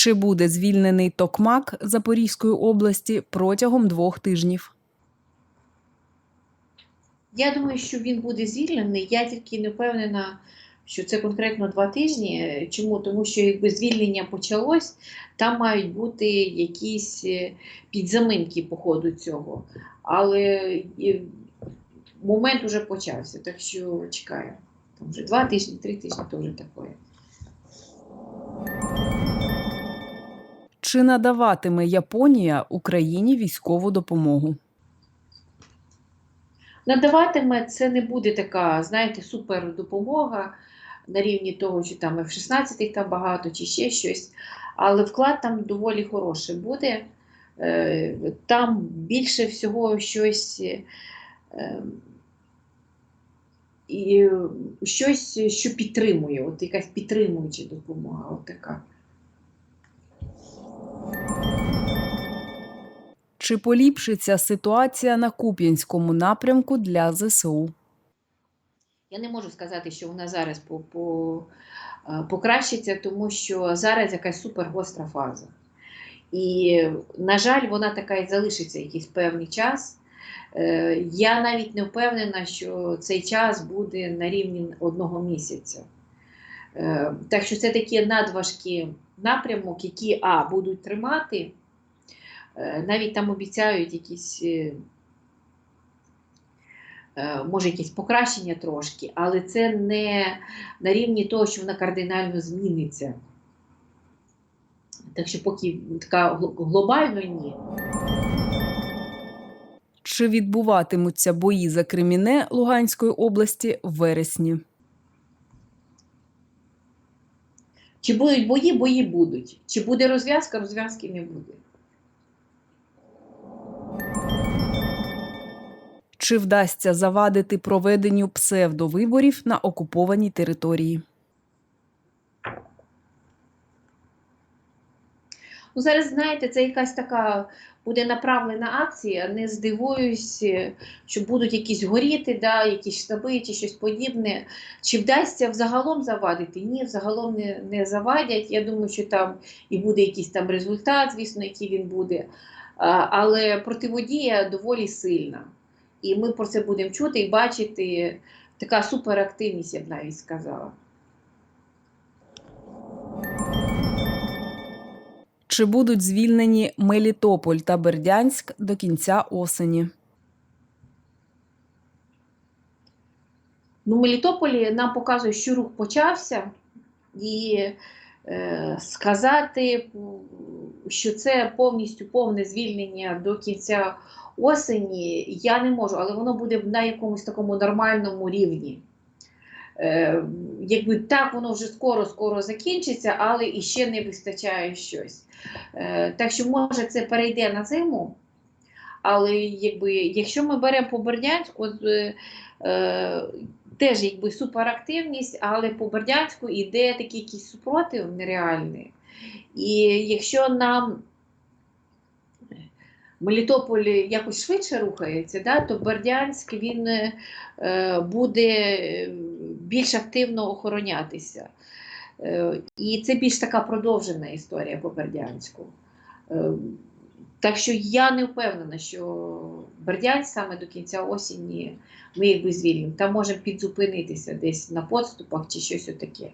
Чи буде звільнений Токмак Запорізької області протягом двох тижнів? Я думаю, що він буде звільнений. Я тільки не впевнена, що це конкретно два тижні. Чому? Тому що якби звільнення почалось, там мають бути якісь е, підзаминки по ходу цього. Але е, момент уже почався, так що чекаю. Там вже два тижні, три тижні то вже таке. Чи надаватиме Японія Україні військову допомогу? Надаватиме це не буде така, знаєте, супер допомога на рівні того, що там F-16 їх там багато чи ще щось. Але вклад там доволі хороший буде. Е, Там більше всього щось, е, і щось, що підтримує, от якась підтримуюча допомога. От така. Чи поліпшиться ситуація на Куп'янському напрямку для ЗСУ? Я не можу сказати, що вона зараз по, по, е, покращиться, тому що зараз якась супергостра фаза. І, на жаль, вона така і залишиться якийсь певний час. Е, Я навіть не впевнена, що цей час буде на рівні одного місяця. Е, Так що це такі надважкі напрямок, які А будуть тримати. Е, Навіть там обіцяють якісь е, е, може якесь покращення трошки, але це не на рівні того, що вона кардинально зміниться. Так що поки така гл- глобально ні. Чи відбуватимуться бої за Креміне Луганської області в вересні? Чи будуть бої, бої будуть. Чи буде розв'язка, розв'язки не буде. Чи вдасться завадити проведенню псевдовиборів на окупованій території? Ну, зараз, знаєте, це якась така буде направлена акція. Не здивуюсь, е, що будуть якісь горіти, да, якісь штаби чи щось подібне. Чи вдасться взагалом завадити? Ні, взагалом не, не завадять. Я думаю, що там і буде якийсь там результат, звісно, який він буде. Але противодія доволі сильна. І ми про це будемо чути і бачити. Така суперактивність, я б навіть сказала. Чи будуть звільнені Мелітополь та Бердянськ до кінця осені? Ну, Мелітополі нам показує, що рух почався, і е, сказати, що це повністю повне звільнення до кінця осені, я не можу, але воно буде на якомусь такому нормальному рівні. Е, якби так, воно вже скоро-скоро закінчиться, але іще не вистачає щось. Е, так що, може, це перейде на зиму. Але якби, якщо ми беремо по Бердянську, от, е, е, теж якби суперактивність, але по Бердянську йде такий якийсь супротив нереальний. І якщо нам Мелітополь якось швидше рухається, да, то Бердянськ він е, буде більш активно охоронятися. Е, і це більш така продовжена історія по Бердянську. Е, так що я не впевнена, що Бердянськ саме до кінця осені ми якби звільнимо. Там можемо підзупинитися десь на подступах чи щось отаке.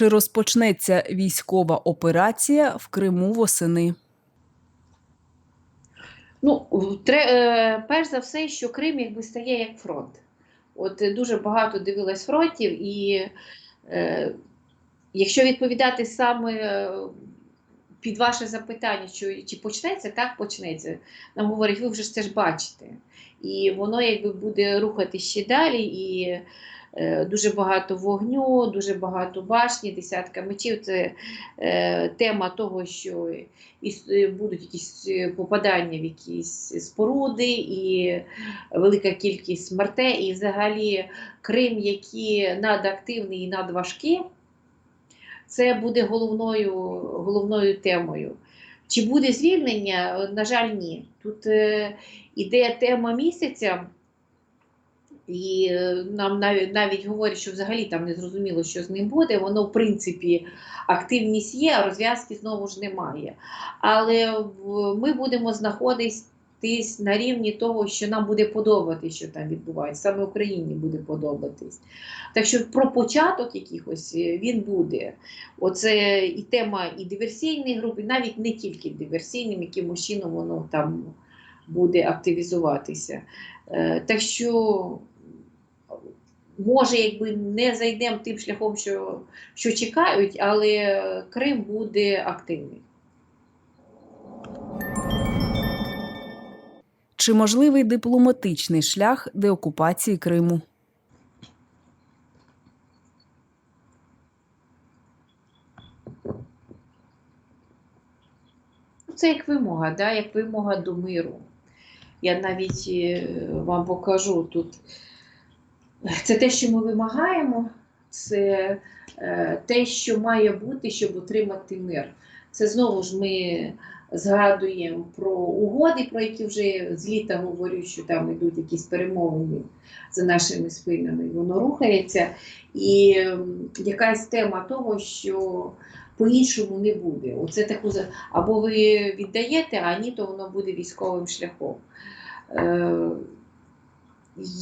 Чи розпочнеться військова операція в Криму восени? Ну, тре, е, перш за все, що Крим якби стає як фронт. От е, дуже багато дивилась фронтів, і е, якщо відповідати саме е, під ваше запитання, що чи почнеться, так почнеться. Нам говорять, ви вже це ж бачите. І воно якби буде рухати ще далі. і Дуже багато вогню, дуже багато башні, десятка мечів. Це е, тема того, що е, будуть якісь е, попадання в якісь споруди, і велика кількість смертей, і взагалі Крим, який надактивний і надважкий, це буде головною, головною темою. Чи буде звільнення? На жаль, ні. Тут е, іде тема місяця, І е, нам навіть, навіть говорять, що взагалі там не зрозуміло, що з ним буде. Воно, в принципі, активність є, а розв'язки знову ж немає. Але ми будемо знаходитись на рівні того, що нам буде подобатись, що там відбувається. Саме Україні буде подобатись. Так що про початок якихось е, він буде. Оце і тема і диверсійних груп, і навіть не тільки диверсійним, якимось чином воно там буде активізуватися. Е, Так що, може, якби не зайдемо тим шляхом, що, що чекають, але Крим буде активний. Чи можливий дипломатичний шлях деокупації Криму? Ну, Це як вимога, да? як вимога до миру. Я навіть е, вам покажу тут. Це те, що ми вимагаємо, це е, те, що має бути, щоб отримати мир. Це знову ж ми згадуємо про угоди, про які вже з літа говорю, що там йдуть якісь перемовини за нашими спинами. Воно рухається. І якась тема того, що по-іншому не буде. Оце таку або ви віддаєте, а ні, то воно буде військовим шляхом.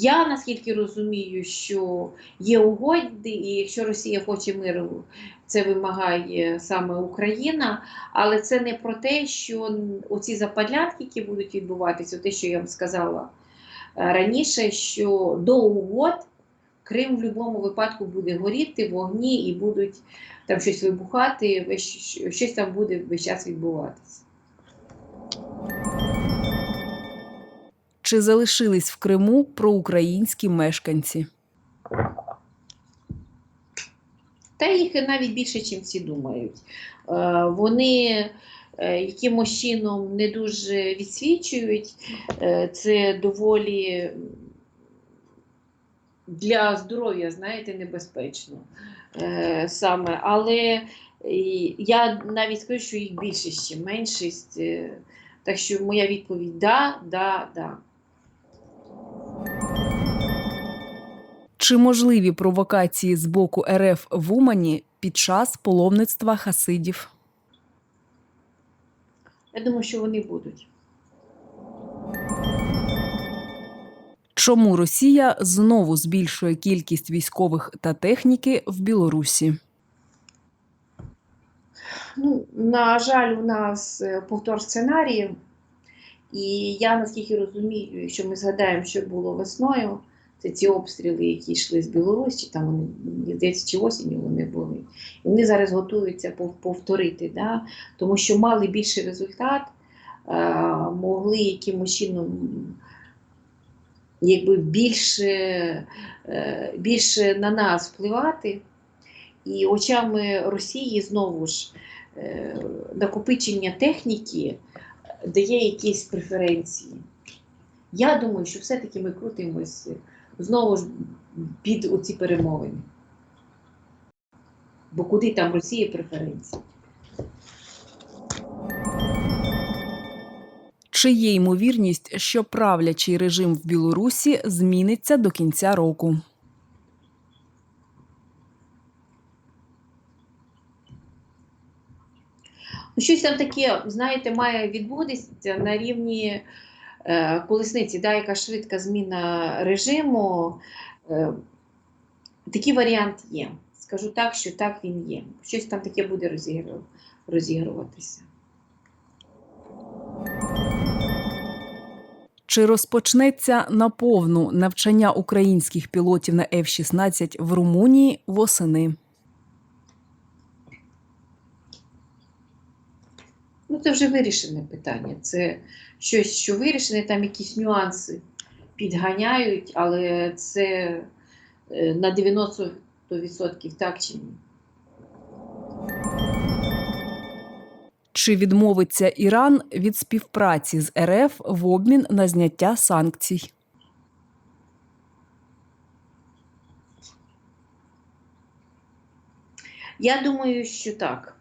Я наскільки розумію, що є угоди, і якщо Росія хоче миру, це вимагає саме Україна, але це не про те, що оці западлятки, які будуть відбуватися, те, що я вам сказала е, раніше, що до угод Крим в будь-якому випадку буде горіти, вогні і будуть там щось вибухати, щось там буде весь час відбуватися. Чи залишились в Криму проукраїнські мешканці? Та їх навіть більше, ніж всі думають. Е, Вони е, якимось чином не дуже відсвічують. Е, Це доволі для здоров'я, знаєте, небезпечно саме. Але я навіть скажу, що їх більшість, меншість. Так що моя відповідь да, да, да. Чи можливі провокації з боку РФ в Умані під час паломництва хасидів? Я думаю, що вони будуть. Чому Росія знову збільшує кількість військових та техніки в Білорусі? Ну, на жаль, у нас е, повтор сценаріїв. І я наскільки розумію, якщо ми згадаємо, що було весною, це ці обстріли, які йшли з Білорусі, там вони, мені здається, чи осінню вони були. І вони зараз готуються повторити, да? тому що мали більший результат, е, могли якимось чином якби більше, е, більше на нас впливати. І очами Росії знову ж е, накопичення техніки дає якісь преференції. Я думаю, що все-таки ми крутимося знову ж під оці перемовини. Бо куди там Росії преференції? Чи є ймовірність, що правлячий режим в Білорусі зміниться до кінця року? Ну, щось там таке, знаєте, має відбутися на рівні колесниці, да, яка швидка зміна режиму. Е, такий варіант є. Скажу так, що так він є. Щось там таке буде розігруватися. Чи розпочнеться наповну навчання українських пілотів на F-16 в Румунії восени? Ну, це вже вирішене питання. Це щось, що вирішене, там якісь нюанси підганяють, але це е, на 90% так чи ні. Чи відмовиться Іран від співпраці з РФ в обмін на зняття санкцій? Я думаю, що так.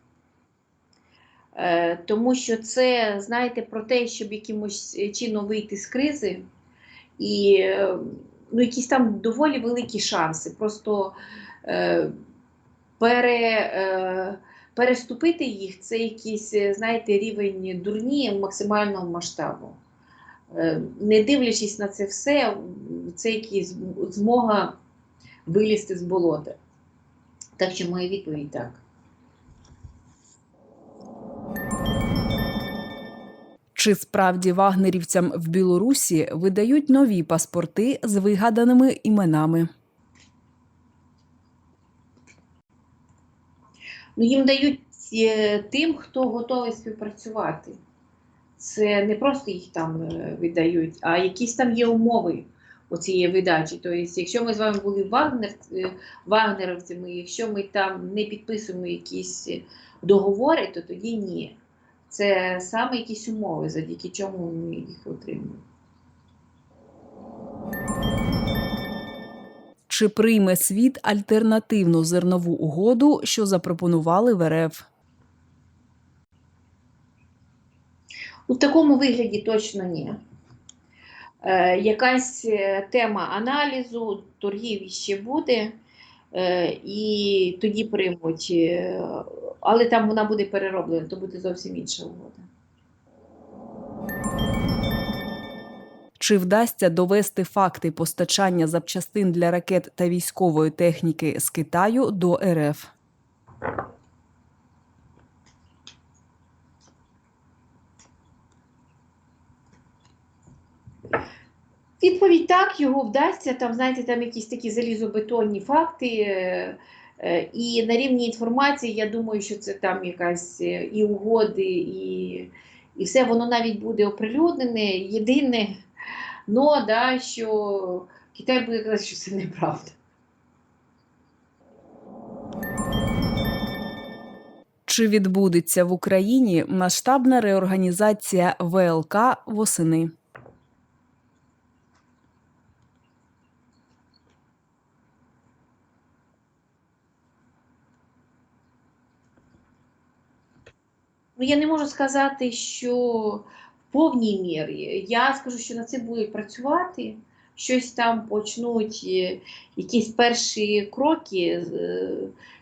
Е, Тому що це, знаєте, про те, щоб якимось чином вийти з кризи і е, ну, якісь там доволі великі шанси. Просто е, пере, е, переступити їх це якийсь, е, знаєте, рівень дурні максимального масштабу. Е, не дивлячись на це все, це якась змога вилізти з болота. Так що моя відповідь так. Чи справді вагнерівцям в Білорусі видають нові паспорти з вигаданими іменами? Ну, їм дають е, тим, хто готовий співпрацювати. Це не просто їх там е, віддають, а якісь там є умови у цієї видачі. Тобто, якщо ми з вами були Вагнер, е, вагнеровцями, якщо ми там не підписуємо якісь договори, то тоді ні. Це саме якісь умови, завдяки чому ми їх отримуємо. Чи прийме світ альтернативну зернову угоду, що запропонували в РФ? У такому вигляді точно ні. Е, якась е, тема аналізу, торгів ще буде, і тоді приймуть. Е, але там вона буде перероблена, то буде зовсім інша угода. Чи вдасться довести факти постачання запчастин для ракет та військової техніки з Китаю до РФ? Відповідь так, його вдасться. Там, знаєте, там якісь такі залізобетонні факти. е, е, І на рівні інформації, я думаю, що це там якась е, і угоди, і, і все воно навіть буде оприлюднене. Єдине, но, да, що Китай буде казати, що це неправда. Чи відбудеться в Україні масштабна реорганізація ВЛК восени? Ну, я не можу сказати, що в повній мірі. Я скажу, що над цим будуть працювати, щось там почнуть, е, якісь перші кроки, е,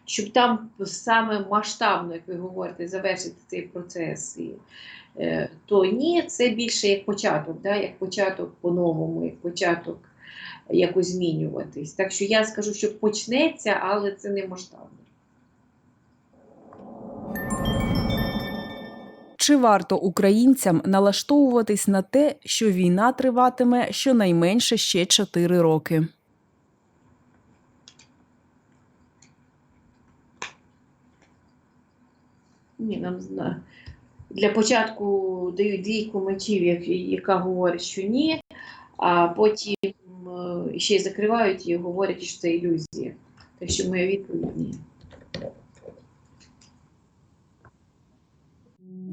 щоб там саме масштабно, як ви говорите, завершити цей процес. Е, То ні, це більше як початок, да? як початок по-новому, як початок якось змінюватись. Так що я скажу, що почнеться, але це не масштабно. Чи варто українцям налаштовуватись на те, що війна триватиме щонайменше ще 4 роки? Ні, нам зна- для початку дають двійку мечів, яка говорить, що ні, а потім е, ще й закривають і говорять, що це ілюзія. Так що моя відповідь ні.